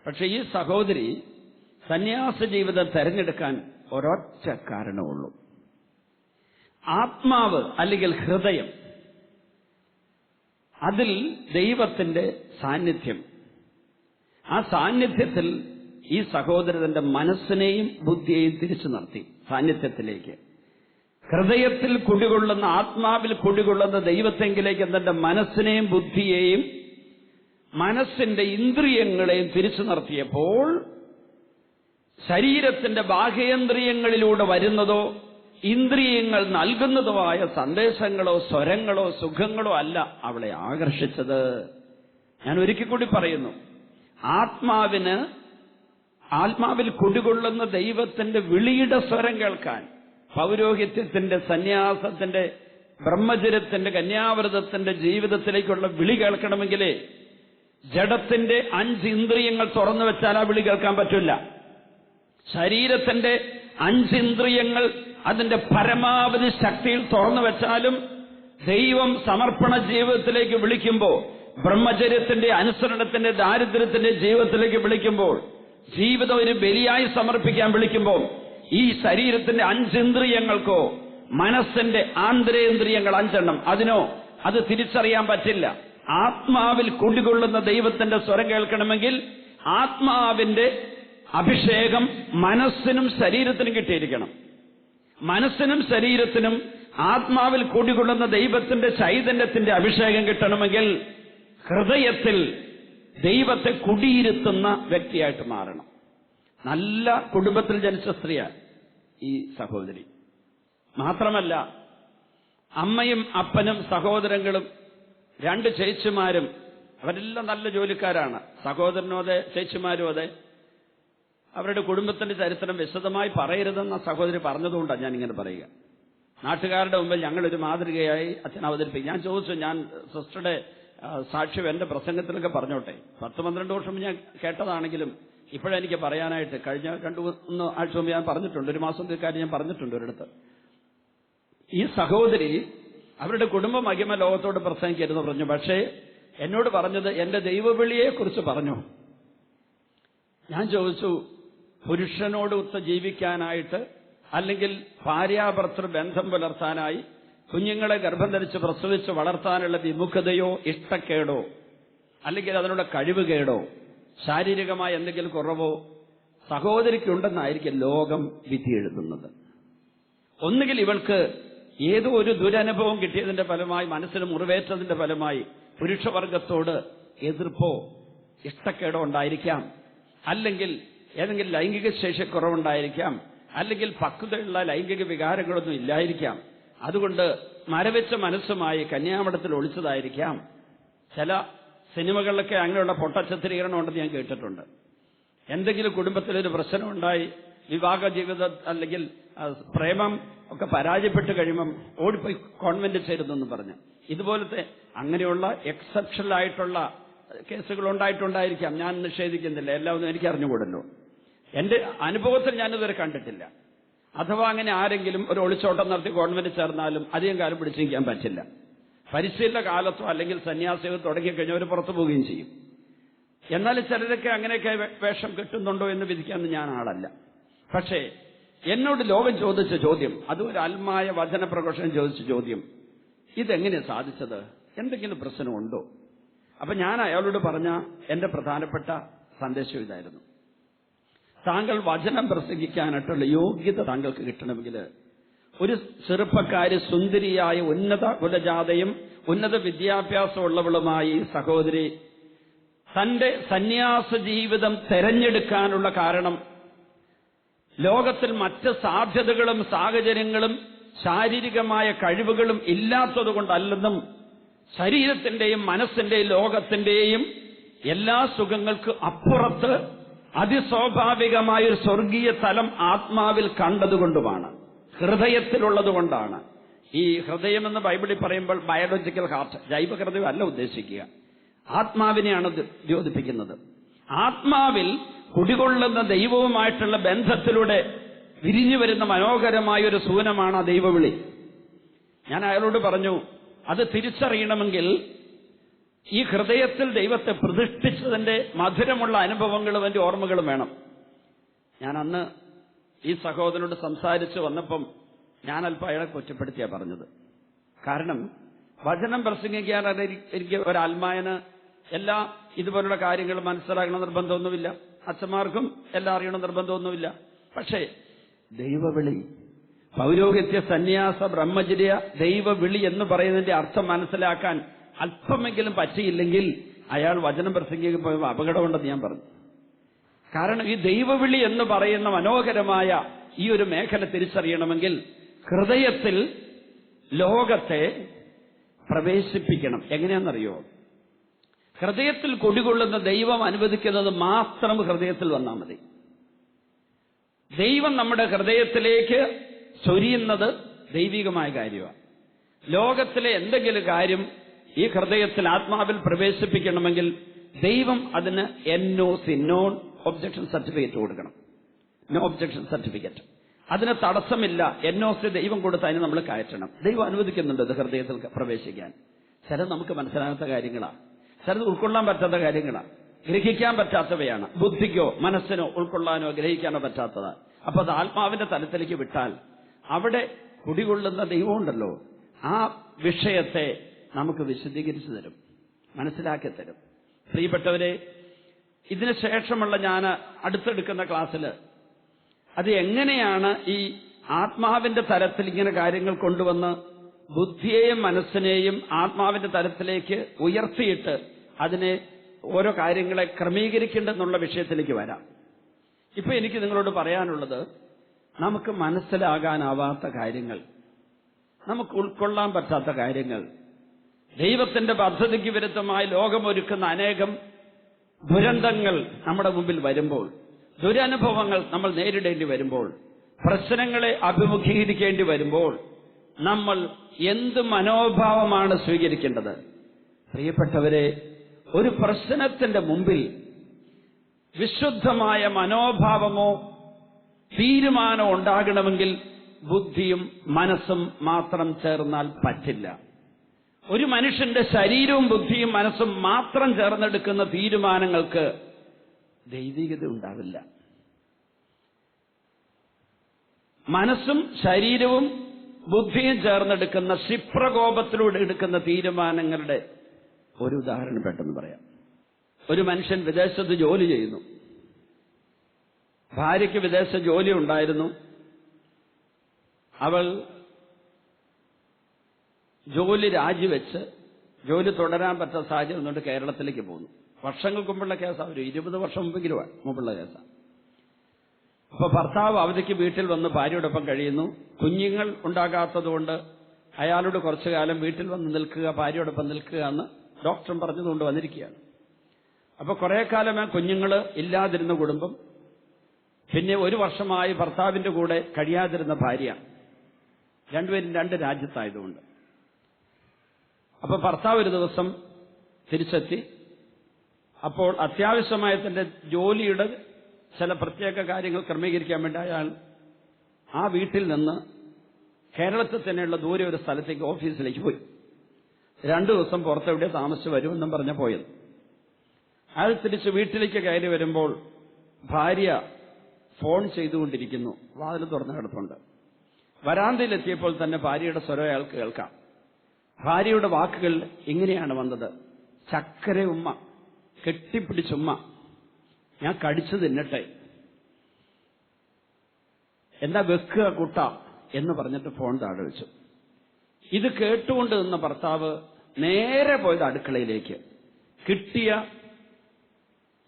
പക്ഷെ ഈ സഹോദരി സന്യാസ ജീവിതം തെരഞ്ഞെടുക്കാൻ ഒരൊറ്റ കാരണമുള്ളൂ ആത്മാവ് അല്ലെങ്കിൽ ഹൃദയം. അതിൽ ദൈവത്തിന്റെ സാന്നിധ്യം. ആ സാന്നിധ്യത്തിൽ ഈ സഹോദരന്റെ മനസ്സിനെയും ബുദ്ധിയെയും തിരിച്ചു നിർത്തി സാന്നിധ്യത്തിലേക്ക്. ഹൃദയത്തിൽ കുടികൊള്ളുന്ന ആത്മാവിൽ കുടികൊള്ളുന്ന ദൈവത്തെങ്കിലേക്ക് തന്റെ മനസ്സിനെയും ബുദ്ധിയെയും മനസ്സിന്റെ ഇന്ദ്രിയങ്ങളെയും തിരിച്ചു നിർത്തിയപ്പോൾ ശരീരത്തിന്റെ ബാഹ്യേന്ദ്രിയങ്ങളിലൂടെ വരുന്നതോ ഇന്ദ്രിയങ്ങൾ നൽകുന്നതുമായ സന്ദേശങ്ങളോ സ്വരങ്ങളോ സുഖങ്ങളോ അല്ല അവളെ ആകർഷിച്ചത്. ഞാൻ ഒരിക്കൽ കൂടി പറയുന്നു ആത്മാവിന് ആത്മാവിൽ കുടികൊള്ളുന്ന ദൈവത്തിന്റെ വിളിയുടെ സ്വരം കേൾക്കാൻ പൗരോഹിത്യത്തിന്റെ സന്യാസത്തിന്റെ ബ്രഹ്മചര്യത്തിന്റെ കന്യാവ്രതത്തിന്റെ ജീവിതത്തിലേക്കുള്ള വിളി കേൾക്കണമെങ്കിലേ ജഡത്തിന്റെ അഞ്ച് ഇന്ദ്രിയങ്ങൾ തുറന്നു വെച്ചാൽ ആ വിളി കേൾക്കാൻ പറ്റില്ല. ശരീരത്തിന്റെ അഞ്ച് ഇന്ദ്രിയങ്ങൾ അതിന്റെ പരമാവധി ശക്തിയിൽ തുറന്നു വെച്ചാലും ദൈവം സമർപ്പണ ജീവിതത്തിലേക്ക് വിളിക്കുമ്പോൾ ബ്രഹ്മചര്യത്തിന്റെ അനുസരണത്തിന്റെ ദാരിദ്ര്യത്തിന്റെ ജീവിതത്തിലേക്ക് വിളിക്കുമ്പോൾ ജീവിതം ഒരു ബലിയായി സമർപ്പിക്കാൻ വിളിക്കുമ്പോൾ ഈ ശരീരത്തിന്റെ അഞ്ചിന്ദ്രിയങ്ങൾക്കോ മനസ്സിന്റെ ആന്തരേന്ദ്രിയങ്ങൾ അഞ്ചെണ്ണം. അതിനോ അത് തിരിച്ചറിയാൻ പറ്റില്ല. ആത്മാവിൽ കുടികൊള്ളുന്ന ദൈവത്തിന്റെ സ്വരം കേൾക്കണമെങ്കിൽ ആത്മാവിന്റെ അഭിഷേകം മനസ്സിനും ശരീരത്തിനും കിട്ടിയിരിക്കണം. മനസ്സിനും ശരീരത്തിനും ആത്മാവിൽ കുടികൊള്ളുന്ന ദൈവത്തിന്റെ ചൈതന്യത്തിന്റെ അഭിഷേകം കിട്ടണമെങ്കിൽ ഹൃദയത്തിൽ ദൈവത്തെ കുടിയിരുത്തുന്ന വ്യക്തിയായിട്ട് മാറണം. നല്ല കുടുംബത്തിൽ ജനിച്ച സ്ത്രീയാണ് ഈ സഹോദരി. മാത്രമല്ല അമ്മയും അപ്പനും സഹോദരങ്ങളും രണ്ട് ചേച്ചിമാരും അവരെല്ലാം നല്ല ജോലിക്കാരാണ്. സഹോദരനും അതെ ചേച്ചിമാരും അതെ. അവരുടെ കുടുംബത്തിന്റെ ചരിത്രം വിശദമായി പറയരുതെന്ന സഹോദരി പറഞ്ഞതുകൊണ്ടാണ് ഞാൻ ഇങ്ങനെ പറയുക. നാട്ടുകാരുടെ മുമ്പിൽ ഞങ്ങളൊരു മാതൃകയായി അച്ഛൻ അവതരിപ്പിക്കും. ഞാൻ ചോദിച്ചു ഞാൻ സിസ്റ്ററുടെ സാക്ഷ്യം എന്റെ പ്രസംഗത്തിലൊക്കെ പറഞ്ഞോട്ടെ. പത്ത് പന്ത്രണ്ട് വർഷം ഞാൻ കേട്ടതാണെങ്കിലും ഇപ്പോഴെനിക്ക് പറയാനായിട്ട് കഴിഞ്ഞ രണ്ടു മൂന്ന് ആഴ്ച മുമ്പ് ഞാൻ പറഞ്ഞിട്ടുണ്ട്. ഒരു മാസം കാര്യം ഞാൻ പറഞ്ഞിട്ടുണ്ട് ഒരിടത്ത്. ഈ സഹോദരി അവരുടെ കുടുംബ മഹിമ ലോകത്തോട് പ്രസംഗിക്കരുതെന്ന് പറഞ്ഞു. പക്ഷേ എന്നോട് പറഞ്ഞത് എന്റെ ദൈവവിളിയെക്കുറിച്ച് പറഞ്ഞു. ഞാൻ ചോദിച്ചു പുരുഷനോട് ഒത്ത് ജീവിക്കാനായിട്ട് അല്ലെങ്കിൽ ഭാര്യാഭർത്തൃ ബന്ധം പുലർത്താനായി കുഞ്ഞുങ്ങളെ ഗർഭം ധരിച്ച് പ്രസവിച്ച് വളർത്താനുള്ള വിമുഖതയോ ഇഷ്ടക്കേടോ അല്ലെങ്കിൽ അതിനുള്ള കഴിവുകേടോ ശാരീരികമായ എന്തെങ്കിലും കുറവോ സഹോദരിക്കുണ്ടെന്നായിരിക്കും ലോകം വിധി എഴുതുന്നത്. ഒന്നുകിൽ ഇവൾക്ക് ഏതോ ഒരു ദുരനുഭവം കിട്ടിയതിന്റെ ഫലമായി മനസ്സിന് മുറിവേറ്റതിന്റെ ഫലമായി പുരുഷവർഗത്തോട് എതിർപ്പോ ഇഷ്ടക്കേടോ ഉണ്ടായിരിക്കാം. അല്ലെങ്കിൽ ഏതെങ്കിലും ലൈംഗിക ശേഷി ശേഷിക്കുറവുണ്ടായിരിക്കാം അല്ലെങ്കിൽ പക്വതയുള്ള ലൈംഗിക വികാരങ്ങളൊന്നും ഇല്ലായിരിക്കാം. അതുകൊണ്ട് മരവെച്ച മനസ്സുമായി കന്യാമഠത്തിൽ ഒളിച്ചതായിരിക്കാം. ചില സിനിമകളിലൊക്കെ അങ്ങനെയുള്ള പൊട്ടച്ചിത്രീകരണം ഉണ്ടെന്ന് ഞാൻ കേട്ടിട്ടുണ്ട്. എന്തെങ്കിലും കുടുംബത്തിലൊരു പ്രശ്നമുണ്ടായി വിവാഹ ജീവിത അല്ലെങ്കിൽ പ്രേമം ഒക്കെ പരാജയപ്പെട്ട് കഴിയുമ്പം ഓടിപ്പോയി കോൺവെന്റ് ചേരുന്നെന്ന് പറഞ്ഞു. ഇതുപോലത്തെ അങ്ങനെയുള്ള എക്സെപ്ഷണൽ ആയിട്ടുള്ള കേസുകൾ ഉണ്ടായിട്ടുണ്ടായിരിക്കാം. ഞാൻ നിഷേധിക്കുന്നില്ല. എല്ലാം ഒന്നും എനിക്ക് അറിഞ്ഞുകൂടല്ലോ എന്റെ അനുഭവത്തിൽ ഞാനിതുവരെ കണ്ടിട്ടില്ല. അഥവാ അങ്ങനെ ആരെങ്കിലും ഒരു ഒളിച്ചോട്ടം നടത്തി ഗവൺമെന്റ് ചേർന്നാലും അധികം കാലം പിടിച്ചിരിക്കാൻ പറ്റില്ല. പരിശീലന കാലത്തോ അല്ലെങ്കിൽ സന്യാസികൾ തുടങ്ങിക്കഴിഞ്ഞാൽ അവർ പുറത്തു പോവുകയും ചെയ്യും. എന്നാൽ ചിലരൊക്കെ അങ്ങനെയൊക്കെ വേഷം കിട്ടുന്നുണ്ടോ എന്ന് വിധിക്കാൻ ഞാൻ ആളല്ല. പക്ഷേ എന്നോട് ലോകം ചോദിച്ച ചോദ്യം അതും ഒരു അൽമായ വചന പ്രഘോഷണം ചോദിച്ച ചോദ്യം ഇതെങ്ങനെയാണ് സാധിച്ചത്? എന്തെങ്കിലും പ്രശ്നമുണ്ടോ? അപ്പൊ ഞാൻ അയാളോട് പറഞ്ഞ എന്റെ പ്രധാനപ്പെട്ട സന്ദേശം ഇതായിരുന്നു. താങ്കൾ വചനം പ്രസംഗിക്കാനായിട്ടുള്ള യോഗ്യത താങ്കൾക്ക് കിട്ടണമെങ്കിൽ ഒരു ചെറുപ്പക്കാരി സുന്ദരിയായ ഉന്നത കുലജാതയും ഉന്നത വിദ്യാഭ്യാസമുള്ളവളുമായി സഹോദരി തന്റെ സന്യാസ ജീവിതം തെരഞ്ഞെടുക്കാനുള്ള കാരണം ലോകത്തിൽ മറ്റ് സാധ്യതകളും സാഹചര്യങ്ങളും ശാരീരികമായ കഴിവുകളും ഇല്ലാത്തതുകൊണ്ടല്ലെന്നും ശരീരത്തിന്റെയും മനസ്സിന്റെയും ലോകത്തിന്റെയും എല്ലാ സുഖങ്ങൾക്ക് അപ്പുറത്ത് അതിസ്വാഭാവികമായ ഒരു സ്വർഗീയ തലം ആത്മാവിൽ കണ്ടതുകൊണ്ടുമാണ് ഹൃദയത്തിലുള്ളതുകൊണ്ടാണ്. ഈ ഹൃദയമെന്ന് ബൈബിളിൽ പറയുമ്പോൾ ബയോളജിക്കൽ ഹാർട്ട് ജൈവ ഹൃദയം അല്ല ഉദ്ദേശിക്കുക. ആത്മാവിനെയാണ് ദ്യോതിപ്പിക്കുന്നത്. ആത്മാവിൽ കുടികൊള്ളുന്ന ദൈവവുമായിട്ടുള്ള ബന്ധത്തിലൂടെ വിരിഞ്ഞു വരുന്ന മനോഹരമായ ഒരു സൂനമാണ് ആ ദൈവവിളി. ഞാൻ അയാളോട് പറഞ്ഞു അത് തിരിച്ചറിയണമെങ്കിൽ ഈ ഹൃദയത്തിൽ ദൈവത്തെ പ്രതിഷ്ഠിച്ചതിന്റെ മധുരമുള്ള അനുഭവങ്ങളും അതിന്റെ ഓർമ്മകളും വേണം. ഞാൻ അന്ന് ഈ സഹോദരനോട് സംസാരിച്ചു വന്നപ്പം ഞാൻ അല്പം അയാളെ കുറ്റപ്പെടുത്തിയാ പറഞ്ഞത്. കാരണം വചനം പ്രസംഗിക്കാൻ എനിക്ക് ഒരാത്മായന് എല്ലാ ഇതുപോലുള്ള കാര്യങ്ങൾ മനസ്സിലാകണ നിർബന്ധമൊന്നുമില്ല. അച്ഛന്മാർക്കും എല്ലാം അറിയണ നിർബന്ധമൊന്നുമില്ല. പക്ഷേ ദൈവവിളി പൗരോഹിത്യ സന്യാസ ബ്രഹ്മചര്യ ദൈവവിളി എന്ന് പറയുന്നതിന്റെ അർത്ഥം മനസ്സിലാക്കാൻ അല്പമെങ്കിലും പറ്റിയില്ലെങ്കിൽ അയാൾ വചനം പ്രസംഗിക്കുമ്പോൾ അപകടമുണ്ടെന്ന് ഞാൻ പറഞ്ഞു. കാരണം ഈ ദൈവവിളി എന്ന് പറയുന്ന മനോഹരമായ ഈ ഒരു മേഖല തിരിച്ചറിയണമെങ്കിൽ ഹൃദയത്തിൽ ലോകത്തെ പ്രവേശിപ്പിക്കണം. എങ്ങനെയാണെന്നറിയോ? ഹൃദയത്തിൽ കുടികൊള്ളുന്ന ദൈവം അനുവദിക്കുന്നത് മാത്രം ഹൃദയത്തിൽ വന്നാൽ മതി. ദൈവം നമ്മുടെ ഹൃദയത്തിലേക്ക് ചൊരിയുന്നത് ദൈവികമായ കാര്യമാണ്. ലോകത്തിലെ എന്തെങ്കിലും കാര്യം ഈ ഹൃദയത്തിൽ ആത്മാവിൽ പ്രവേശിപ്പിക്കണമെങ്കിൽ ദൈവം അതിന് N O C non objection certificate കൊടുക്കണം. No objection certificate. അതിന് തടസ്സമില്ല. എന്നോ സി ദൈവം കൊടുത്ത് അതിന് നമ്മൾ കയറ്റണം. ദൈവം അനുവദിക്കുന്നുണ്ട് അത് ഹൃദയത്തിൽ പ്രവേശിക്കാൻ. ചില നമുക്ക് മനസ്സിലാകാത്ത കാര്യങ്ങളാണ് ചിലത് ഉൾക്കൊള്ളാൻ പറ്റാത്ത കാര്യങ്ങളാണ് ഗ്രഹിക്കാൻ പറ്റാത്തവയാണ്. ബുദ്ധിക്കോ മനസ്സിനോ ഉൾക്കൊള്ളാനോ ഗ്രഹിക്കാനോ പറ്റാത്തതാണ് അപ്പൊ അത് ആത്മാവിന്റെ തലത്തിലേക്ക് വിട്ടാൽ അവിടെ കുടികൊള്ളുന്ന ദൈവമുണ്ടല്ലോ. ആ വിഷയത്തെ നമുക്ക് വിശദീകരിച്ചു തരും മനസ്സിലാക്കി തരും. പ്രിയപ്പെട്ടവരെ ഇതിനു ശേഷമുള്ള ഞാൻ അടുത്തെടുക്കുന്ന ക്ലാസ്സിൽ അത് എങ്ങനെയാണ് ഈ ആത്മാവിന്റെ തലത്തിൽ ഇങ്ങനെ കാര്യങ്ങൾ കൊണ്ടുവന്ന് ബുദ്ധിയെയും മനസ്സിനെയും ആത്മാവിന്റെ തലത്തിലേക്ക് ഉയർത്തിയിട്ട് അതിനെ ഓരോ കാര്യങ്ങളെ ക്രമീകരിക്കേണ്ടെന്നുള്ള വിഷയത്തിലേക്ക് വരാം. ഇപ്പൊ എനിക്ക് നിങ്ങളോട് പറയാനുള്ളത് നമുക്ക് മനസ്സിലാകാനാവാത്ത കാര്യങ്ങൾ നമുക്ക് ഉൾക്കൊള്ളാൻ പറ്റാത്ത കാര്യങ്ങൾ ദൈവത്തിന്റെ പദ്ധതിക്ക് വിരുദ്ധമായി ലോകമൊരുക്കുന്ന അനേകം ദുരന്തങ്ങൾ നമ്മുടെ മുമ്പിൽ വരുമ്പോൾ ദുരനുഭവങ്ങൾ നമ്മൾ നേരിടേണ്ടി വരുമ്പോൾ പ്രശ്നങ്ങളെ അഭിമുഖീകരിക്കേണ്ടി വരുമ്പോൾ നമ്മൾ എന്ത് മനോഭാവമാണ് സ്വീകരിക്കേണ്ടത്? പ്രിയപ്പെട്ടവരെ ഒരു പ്രശ്നത്തിന്റെ മുമ്പിൽ വിശുദ്ധമായ മനോഭാവമോ തീരുമാനമോ ഉണ്ടാകണമെങ്കിൽ ബുദ്ധിയും മനസ്സും മാത്രം ചേർന്നാൽ പറ്റില്ല. ഒരു മനുഷ്യന്റെ ശരീരവും ബുദ്ധിയും മനസ്സും മാത്രം ചേർന്നെടുക്കുന്ന തീരുമാനങ്ങൾക്ക് ദൈവികത ഉണ്ടാവില്ല. മനസ്സും ശരീരവും ബുദ്ധിയും ചേർന്നെടുക്കുന്ന ക്ഷിപ്രകോപത്തിലൂടെ എടുക്കുന്ന തീരുമാനങ്ങളുടെ ഒരു ഉദാഹരണം പെട്ടെന്ന് പറയാം. ഒരു മനുഷ്യൻ വിദേശത്ത് ജോലി ചെയ്യുന്നു. ഭാര്യയ്ക്ക് വിദേശ ജോലി ഉണ്ടായിരുന്നു. അവൾ ജോലി രാജിവെച്ച് ജോലി തുടരാൻ പറ്റാത്ത സാഹചര്യം എന്നിട്ട് കേരളത്തിലേക്ക് പോകുന്നു. വർഷങ്ങൾക്ക് മുമ്പുള്ള കേസാണ് ഒരു ഇരുപത് വർഷം മുമ്പെങ്കിലും മുമ്പുള്ള കേസാണ് അപ്പൊ ഭർത്താവ് അവധിക്ക് വീട്ടിൽ വന്ന് ഭാര്യയോടൊപ്പം കഴിയുന്നു. കുഞ്ഞുങ്ങൾ ഉണ്ടാകാത്തതുകൊണ്ട് അയാളോട് കുറച്ചു കാലം വീട്ടിൽ വന്ന് നിൽക്കുക ഭാര്യയോടൊപ്പം നിൽക്കുക എന്ന് ഡോക്ടറും പറഞ്ഞതുകൊണ്ട് വന്നിരിക്കുകയാണ്. അപ്പൊ കുറെ കാലം ആ കുഞ്ഞുങ്ങൾ ഇല്ലാതിരുന്ന കുടുംബം പിന്നെ ഒരു വർഷമായി ഭർത്താവിന്റെ കൂടെ കഴിയാതിരുന്ന ഭാര്യ. രണ്ടുപേരും രണ്ട് രാജ്യത്തായതുകൊണ്ട്. അപ്പൊ ഭർത്താവ് ഒരു ദിവസം തിരിച്ചെത്തി. അപ്പോൾ അത്യാവശ്യമായ തന്റെ ജോലിയുടെ ചില പ്രത്യേക കാര്യങ്ങൾ ക്രമീകരിക്കാൻ വേണ്ടി അയാൾ ആ വീട്ടിൽ നിന്ന് കേരളത്തിൽ തന്നെയുള്ള ദൂരെ ഒരു സ്ഥലത്തേക്ക് ഓഫീസിലേക്ക് പോയി. രണ്ടു ദിവസം പുറത്തെവിടെ താമസിച്ചു വരുമെന്നും പറഞ്ഞ പോയത്. അയാൾ തിരിച്ച് വീട്ടിലേക്ക് കയറി വരുമ്പോൾ ഭാര്യ ഫോൺ ചെയ്തുകൊണ്ടിരിക്കുന്നു. വാതിൽ തുറന്നു കിടപ്പുണ്ട്. വരാന്തയിലെത്തിയപ്പോൾ തന്നെ ഭാര്യയുടെ സ്വരം അയാൾക്ക് കേൾക്കാം. ഭാര്യയുടെ വാക്കുകൾ എങ്ങനെയാണ് വന്നത്? ചക്കര ഉമ്മ കെട്ടിപ്പിടിച്ചുമ്മ ഞാൻ കടിച്ചു തിന്നട്ടെ. എന്താ വെക്കുക കുട്ട എന്ന് പറഞ്ഞിട്ട് ഫോൺ താഴെ വെച്ചു. ഇത് കേട്ടുകൊണ്ട് നിന്ന ഭർത്താവ് നേരെ പോയത് അടുക്കളയിലേക്ക്. കിട്ടിയ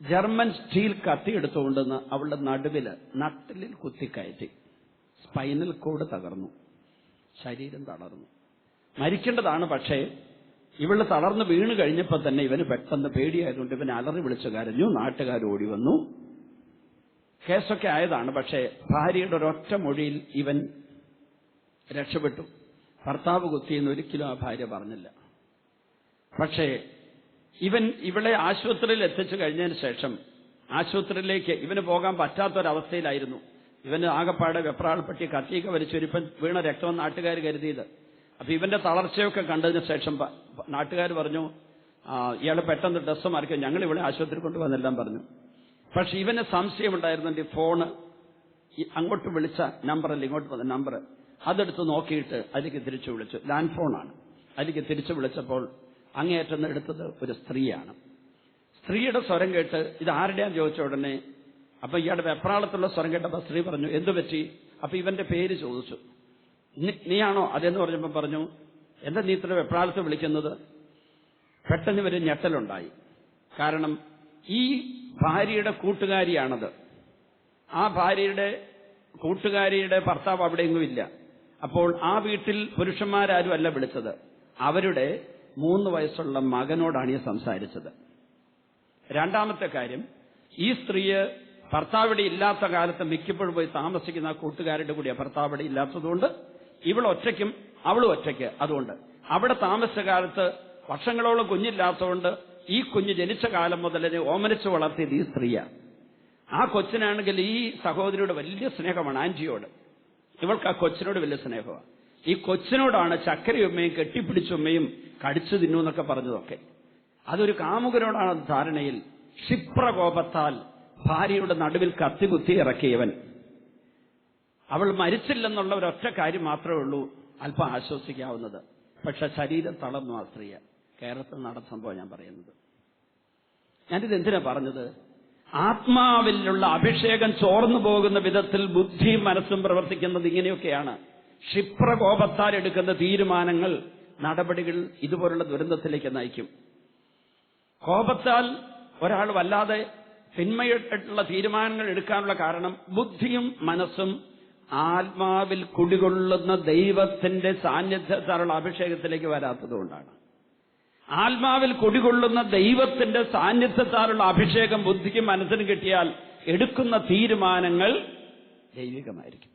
ജർമ്മൻ സ്റ്റീൽ കത്തി എടുത്തുകൊണ്ടെന്ന് അവളുടെ നടുവിൽ നട്ടിലിൽ കുത്തിക്കയറ്റി. സ്പൈനൽ കോഡ് തകർന്നു. ശരീരം തളർന്നു. മരിക്കേണ്ടതാണ് പക്ഷേ ഇവൾ തളർന്ന് വീണ് കഴിഞ്ഞപ്പോൾ തന്നെ ഇവന് പെട്ടെന്ന് പേടിയായതുകൊണ്ട് ഇവൻ അലറി വിളിച്ചു കരഞ്ഞു നാട്ടുകാർ ഓടി വന്നു. കേസൊക്കെ ആയതാണ് പക്ഷേ ഭാര്യയുടെ ഒരൊറ്റ മൊഴിയിൽ ഇവൻ രക്ഷപ്പെട്ടു. ഭർത്താവ് കുത്തിയെന്ന് ഒരിക്കലും ആ ഭാര്യ പറഞ്ഞില്ല. പക്ഷേ ഇവൻ ഇവളെ ആശുപത്രിയിൽ എത്തിച്ചു കഴിഞ്ഞതിന് ശേഷം ആശുപത്രിയിലേക്ക് ഇവന് പോകാൻ പറ്റാത്തൊരവസ്ഥയിലായിരുന്നു. ഇവന് ആകപ്പാടെ വെപ്രാൾപ്പെട്ടി കത്തിയൊക്കെ വലിച്ചൊരിപ്പൻ വീണ രക്തം നാട്ടുകാർ കരുതിയത്. അപ്പൊ ഇവന്റെ തളർച്ചയൊക്കെ കണ്ടതിന് ശേഷം നാട്ടുകാർ പറഞ്ഞു ഇയാളെ പെട്ടെന്ന് ഡ്രസ്സ് മാറിക്കാൻ ഞങ്ങൾ ഇവിടെ ആശുപത്രി കൊണ്ടുവന്നെല്ലാം പറഞ്ഞു. പക്ഷെ ഇവന് സംശയമുണ്ടായിരുന്നുണ്ട് ഈ ഫോണ് അങ്ങോട്ട് വിളിച്ച നമ്പറല്ല ഇങ്ങോട്ട് വന്ന നമ്പർ അതെടുത്ത് നോക്കിയിട്ട് അതിലേക്ക് തിരിച്ചു വിളിച്ചു. ലാൻഡ് ഫോണാണ്. അതിലേക്ക് തിരിച്ചു വിളിച്ചപ്പോൾ അങ്ങേയറ്റം എടുത്തത് ഒരു സ്ത്രീയാണ്. സ്ത്രീയുടെ സ്വരം കേട്ട് ഇത് ആരുടെയാന്ന് ചോദിച്ച ഉടനെ അപ്പൊ ഇയാളുടെ വെപ്രാളത്തുള്ള സ്വരം കേട്ടപ്പോ സ്ത്രീ പറഞ്ഞു എന്തു പറ്റി അപ്പൊ ഇവന്റെ പേര് ചോദിച്ചു. "നീ- നീയാണോ അതെന്ന് പറഞ്ഞപ്പോ പറഞ്ഞു എന്താ നീ ഇത്ര വെപ്രാളത്ത് വിളിക്കുന്നത്? പെട്ടെന്ന് ഇവർ ഞെട്ടലുണ്ടായി. കാരണം ഈ ഭാര്യയുടെ കൂട്ടുകാരിയാണത്. ആ ഭാര്യയുടെ കൂട്ടുകാരിയുടെ ഭർത്താവ് അവിടെയെങ്ങും ഇല്ല അപ്പോൾ ആ വീട്ടിൽ പുരുഷന്മാരാരും അല്ല വിളിച്ചത്. അവരുടെ മൂന്ന് വയസ്സുള്ള മകനോടാണ് ഈ സംസാരിച്ചത്. രണ്ടാമത്തെ കാര്യം ഈ സ്ത്രീയെ ഭർത്താവിടെ ഇല്ലാത്ത കാലത്ത് മിക്കപ്പോഴും പോയി താമസിക്കുന്ന ആ കൂട്ടുകാരുടെ കൂടിയാണ് ഭർത്താവിടെ ഇല്ലാത്തതുകൊണ്ട് ഇവൾ ഒറ്റയ്ക്കും അവളും ഒറ്റയ്ക്ക്. അതുകൊണ്ട് അവിടെ താമസിച്ച കാലത്ത് വർഷങ്ങളോളം കുഞ്ഞില്ലാത്തതുകൊണ്ട് ഈ കുഞ്ഞ് ജനിച്ച കാലം മുതൽ ഓമനിച്ച് വളർത്തിയത് ഈ സ്ത്രീയാണ് ആ കൊച്ചിനാണെങ്കിൽ ഈ സഹോദരിയോട് വലിയ സ്നേഹമാണ് ആന്റിയോട് ഇവൾക്ക് ആ കൊച്ചിനോട് വലിയ സ്നേഹമാണ് ഈ കൊച്ചിനോടാണ് ചക്കരയുമ്മയും കെട്ടിപ്പിടിച്ചുമ്മയും കടിച്ചു തിന്നു എന്നൊക്കെ പറഞ്ഞതൊക്കെ. അതൊരു കാമുകനോടാണ് ധാരണയിൽ ക്ഷിപ്രകോപത്താൽ ഭാര്യയുടെ നടുവിൽ കത്തികുത്തി ഇറക്കിയവൻ. അവൾ മരിച്ചില്ലെന്നുള്ള ഒരൊറ്റ കാര്യം മാത്രമേ ഉള്ളൂ അല്പം ആശ്വസിക്കാവുന്നത്. പക്ഷെ ശരീരം തളർന്നു ആ സ്ത്രീയെ കേരളത്തിൽ നടന്ന സംഭവം ഞാൻ പറയുന്നത്. ഞാനിത് എന്തിനാ പറഞ്ഞത്? ആത്മാവിലുള്ള അഭിഷേകം ചോർന്നു പോകുന്ന വിധത്തിൽ ബുദ്ധിയും മനസ്സും പ്രവർത്തിക്കുന്നത് ഇങ്ങനെയൊക്കെയാണ്. ക്ഷിപ്രകോപത്താൽ എടുക്കുന്ന തീരുമാനങ്ങൾ നടപടികൾ ഇതുപോലുള്ള ദുരന്തത്തിലേക്ക് നയിക്കും. കോപത്താൽ ഒരാൾ വല്ലാതെ തിന്മയിട്ടുള്ള തീരുമാനങ്ങൾ എടുക്കാനുള്ള കാരണം ബുദ്ധിയും മനസ്സും ആത്മാവിൽ കുടികൊള്ളുന്ന ദൈവത്തിന്റെ സാന്നിധ്യത്താലുള്ള അഭിഷേകത്തിലേക്ക് വരാത്തതുകൊണ്ടാണ്. ആത്മാവിൽ കുടികൊള്ളുന്ന ദൈവത്തിന്റെ സാന്നിധ്യത്താലുള്ള അഭിഷേകം ബുദ്ധിക്കും മനസ്സിനും കിട്ടിയാൽ എടുക്കുന്ന തീരുമാനങ്ങൾ ദൈവികമായിരിക്കും.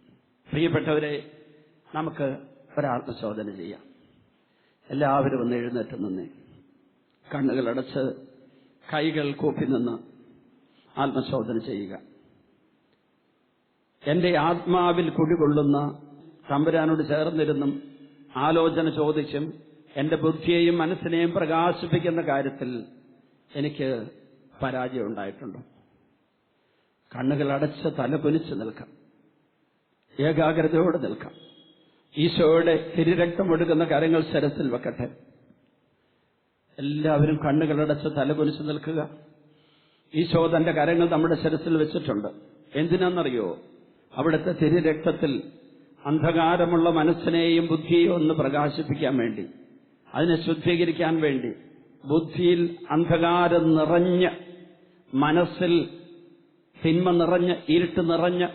പ്രിയപ്പെട്ടവരെ നമുക്ക് ഒരാത്മശോധന ചെയ്യാം. എല്ലാവരും ഒന്ന് എഴുന്നേറ്റ് നിന്നേ. കണ്ണുകളടച്ച് കൈകൾ കൂപ്പി നിന്ന് ആത്മശോധന ചെയ്യുക. എന്റെ ആത്മാവിൽ കുടികൊള്ളുന്ന തമ്പുരാനോട് ചേർന്നിരുന്നും ആലോചന ചോദിച്ചും എന്റെ ബുദ്ധിയെയും മനസ്സിനെയും പ്രകാശിപ്പിക്കുന്ന കാര്യത്തിൽ എനിക്ക് പരാജയം ഉണ്ടായിട്ടുണ്ട്? കണ്ണുകൾ അടച്ച് തല കുനിച്ച് നിൽക്കാം. ഏകാഗ്രതയോടെ നിൽക്കാം. ഈശോയുടെ തിരുരക്തമൊഴുകുന്ന കാര്യങ്ങൾ ശരത്തിൽ വെക്കട്ടെ. എല്ലാവരും കണ്ണുകളടച്ച് തല കുനിച്ച് നിൽക്കുക. ഈശോ തന്റെ കരങ്ങൾ നമ്മുടെ ശരത്തിൽ വെച്ചിട്ടുണ്ട്. എന്തിനാണെന്നറിയോ? അവിടുത്തെ തിരുരക്തത്തിൽ അന്ധകാരമുള്ള മനസ്സിനെയും ബുദ്ധിയെയും ഒന്ന് പ്രകാശിപ്പിക്കാൻ വേണ്ടി അതിനെ ശുദ്ധീകരിക്കാൻ വേണ്ടി ബുദ്ധിയിൽ അന്ധകാരം നിറഞ്ഞ് മനസ്സിൽ തിന്മ നിറഞ്ഞ് ഇരുട്ട് നിറഞ്ഞ്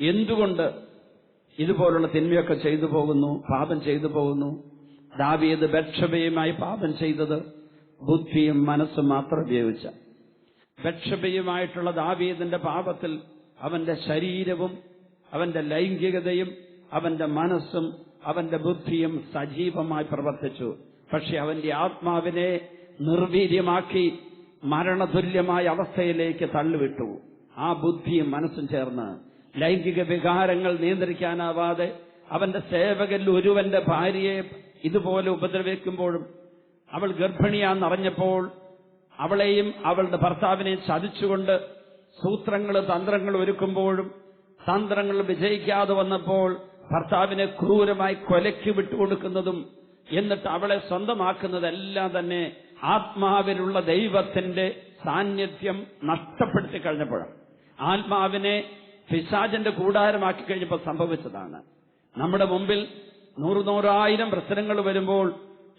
എന്തുകൊണ്ട് ഇതുപോലുള്ള തിന്മയൊക്കെ ചെയ്തു പോകുന്നു പാപം ചെയ്തു പോകുന്നു? ദാവീത് ബക്ഷബയുമായി പാപം ചെയ്തത് ബുദ്ധിയും മനസ്സും മാത്രം ഉപയോഗിച്ച. ബക്ഷബയുമായിട്ടുള്ള ദാവീദിന്റെ പാപത്തിൽ അവന്റെ ശരീരവും അവന്റെ ലൈംഗികതയും അവന്റെ മനസ്സും അവന്റെ ബുദ്ധിയും സജീവമായി പ്രവർത്തിച്ചു. പക്ഷെ അവന്റെ ആത്മാവിനെ നിർവീര്യമാക്കി മരണതുല്യമായ അവസ്ഥയിലേക്ക് തള്ളിവിട്ടു. ആ ബുദ്ധിയും മനസ്സും ചേർന്ന് ലൈംഗിക വികാരങ്ങൾ നിയന്ത്രിക്കാനാവാതെ അവന്റെ സേവകരിൽ ഒരുവന്റെ ഭാര്യയെ ഇതുപോലെ ഉപദ്രവിക്കുമ്പോഴും അവൾ ഗർഭിണിയാന്നറിഞ്ഞപ്പോൾ അവളെയും അവളുടെ ഭർത്താവിനെയും ചതിച്ചുകൊണ്ട് സൂത്രങ്ങൾ തന്ത്രങ്ങൾ ഒരുക്കുമ്പോഴും തന്ത്രങ്ങൾ വിജയിക്കാതെ വന്നപ്പോൾ ഭർത്താവിനെ ക്രൂരമായി കൊലയ്ക്ക് വിട്ടുകൊടുക്കുന്നതും എന്നിട്ട് അവളെ സ്വന്തമാക്കുന്നതെല്ലാം തന്നെ ആത്മാവിലുള്ള ദൈവത്തിന്റെ സാന്നിധ്യം നഷ്ടപ്പെടുത്തി കഴിഞ്ഞപ്പോഴാണ്. ആത്മാവിനെ പിശാചന്റെ കൂടാരമാക്കി കഴിഞ്ഞപ്പോൾ സംഭവിച്ചതാണ്. നമ്മുടെ മുമ്പിൽ നൂറു നൂറായിരം പ്രശ്നങ്ങൾ വരുമ്പോൾ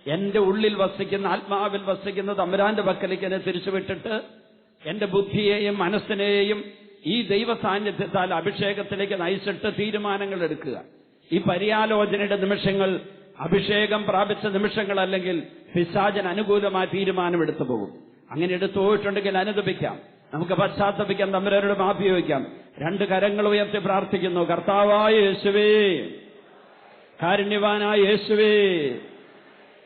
എന്റെ ഉള്ളിൽ വസിക്കുന്ന ആത്മാവിൽ വസിക്കുന്ന തമ്പുരാന്റെ പക്കലേക്ക് എന്നെ തിരിച്ചുവിട്ടിട്ട് എന്റെ ബുദ്ധിയെയും മനസ്സിനെയും ഈ ദൈവ സാന്നിധ്യത്താൽ അഭിഷേകത്തിലേക്ക് നയിച്ചിട്ട് തീരുമാനങ്ങൾ എടുക്കുക. ഈ പര്യാലോചനയുടെ നിമിഷങ്ങൾ അഭിഷേകം പ്രാപിച്ച നിമിഷങ്ങൾ അല്ലെങ്കിൽ പിശാചൻ അനുകൂലമായ തീരുമാനം എടുത്തു പോകും. അങ്ങനെ എടുത്തു പോയിട്ടുണ്ടെങ്കിൽ അനുദപിക്കാം. നമുക്ക് പശ്ചാത്തപിക്കാം തമ്പുരാനോട് മാപ്പി രണ്ട് കരങ്ങൾ ഉയർത്തി പ്രാർത്ഥിക്കുന്നു. കർത്താവായ യേശുവേ കാരുണ്യവാനായ യേശുവേ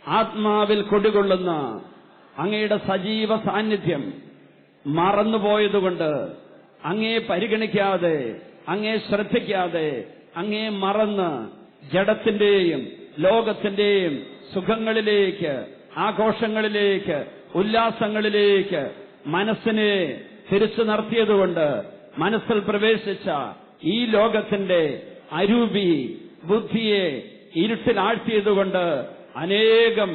ആത്മാവിൽ കൊടികൊള്ളുന്ന അങ്ങയുടെ സജീവ സാന്നിധ്യം മറന്നുപോയതുകൊണ്ട് അങ്ങേ പരിഗണിക്കാതെ അങ്ങേ ശ്രദ്ധിക്കാതെ അങ്ങേ മറന്ന് ജഡത്തിന്റെയും ലോകത്തിന്റെയും സുഖങ്ങളിലേക്ക് ആഘോഷങ്ങളിലേക്ക് ഉല്ലാസങ്ങളിലേക്ക് മനസ്സിനെ തിരിച്ചു നിർത്തിയതുകൊണ്ട് മനസ്സിൽ പ്രവേശിച്ച ഈ ലോകത്തിന്റെ അരൂപി ബുദ്ധിയെ ഇരുട്ടിലാഴ്ത്തിയതുകൊണ്ട് അനേകം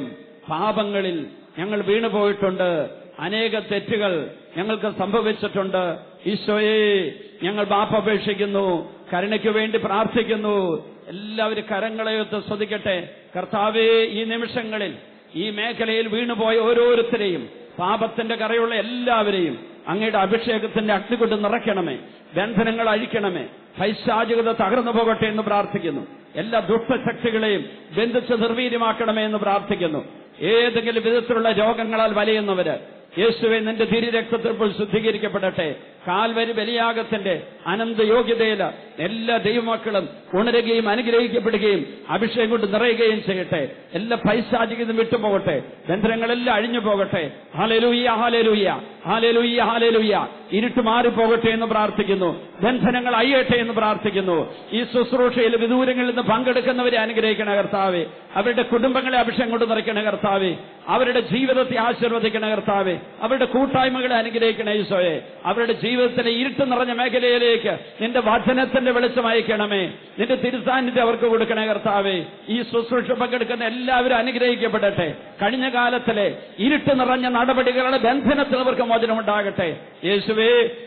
പാപങ്ങളിൽ ഞങ്ങൾ വീണുപോയിട്ടുണ്ട്. അനേക തെറ്റുകൾ ഞങ്ങൾക്ക് സംഭവിച്ചിട്ടുണ്ട്. ഈശോയെ ഞങ്ങൾ മാപ്പപേക്ഷിക്കുന്നു കരുണയ്ക്ക് വേണ്ടി പ്രാർത്ഥിക്കുന്നു. എല്ലാവരും കരങ്ങളെയൊത്ത് ശ്രദ്ധിക്കട്ടെ കർത്താവേ ഈ നിമിഷങ്ങളിൽ ഈ മേഖലയിൽ വീണുപോയ ഓരോരുത്തരെയും പാപത്തിന്റെ കറയുള്ള എല്ലാവരെയും അങ്ങയുടെ അഭിഷേകത്തിന്റെ അഗ്നി കൊണ്ട് നിറയ്ക്കണമേ. ബന്ധനങ്ങൾ അഴിക്കണമേ. പൈശാചികത തകർന്നു പോകട്ടെ എന്ന് പ്രാർത്ഥിക്കുന്നു. എല്ലാ ദുഷ്ടശക്തികളെയും ബന്ധിച്ച് നിർവീര്യമാക്കണമേ എന്ന് പ്രാർത്ഥിക്കുന്നു. ഏതെങ്കിലും വിധത്തിലുള്ള രോഗങ്ങളാൽ വലയുന്നവര് യേശുവെ നിന്റെ തിരിരക്തത്തിൽ ഇപ്പോൾ ശുദ്ധീകരിക്കപ്പെടട്ടെ. കാൽവരി ബലിയാഗത്തിന്റെ അനന്ത യോഗ്യതയില എല്ലാ ദൈവമക്കളും ഉണരുകയും അനുഗ്രഹിക്കപ്പെടുകയും അഭിഷേകം കൊണ്ട് നിറയുകയും ചെയ്യട്ടെ. എല്ലാ പൈശാചികതും വിട്ടുപോകട്ടെ. ബന്ധനങ്ങളെല്ലാം അഴിഞ്ഞു പോകട്ടെ ഹാലലൂയ്യ ഹാലലൂയ്യ ഹാലലൂയ്യ ഹാലലൂയ്യ ഇരുട്ട് മാറിപ്പോകട്ടെ എന്ന് പ്രാർത്ഥിക്കുന്നു. ബന്ധനങ്ങൾ അയ്യട്ടെ എന്ന് പ്രാർത്ഥിക്കുന്നു. ഈ ശുശ്രൂഷയിൽ വിദൂരങ്ങളിൽ നിന്ന് പങ്കെടുക്കുന്നവരെ അനുഗ്രഹിക്കണ കർത്താവെ. അവരുടെ കുടുംബങ്ങളെ അഭിഷേകം കൊണ്ട് നിറയ്ക്കണ കർത്താവെ. അവരുടെ ജീവിതത്തെ ആശീർവദിക്കണ കർത്താവെ. അവരുടെ കൂട്ടായ്മകളെ അനുഗ്രഹിക്കണ ഈശോയെ. അവരുടെ ജീവിതത്തിലെ ഇരുട്ട് നിറഞ്ഞ മേഖലയിലേക്ക് നിന്റെ വചനത്തിന്റെ വെളിച്ചം അയക്കണമേ. നിന്റെ തിരുസാന്നിധ്യം അവർക്ക് കൊടുക്കണ കർത്താവെ. ഈ ശുശ്രൂഷ പങ്കെടുക്കുന്ന എല്ലാവരും അനുഗ്രഹിക്കപ്പെടട്ടെ. കഴിഞ്ഞ കാലത്തിലെ ഇരുട്ട് നിറഞ്ഞ നടപടികളുടെ ബന്ധനത്തിൽ അവർക്ക് മോചനമുണ്ടാകട്ടെ. യേശുവേ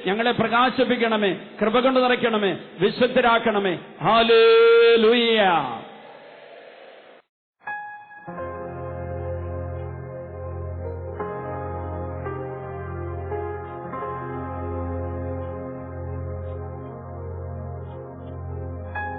ഞങ്ങളെ പ്രകാശിപ്പിക്കണമേ കൃപ കൊണ്ട് നിറയ്ക്കണമേ വിശുദ്ധരാക്കണമേ. ഹാലേ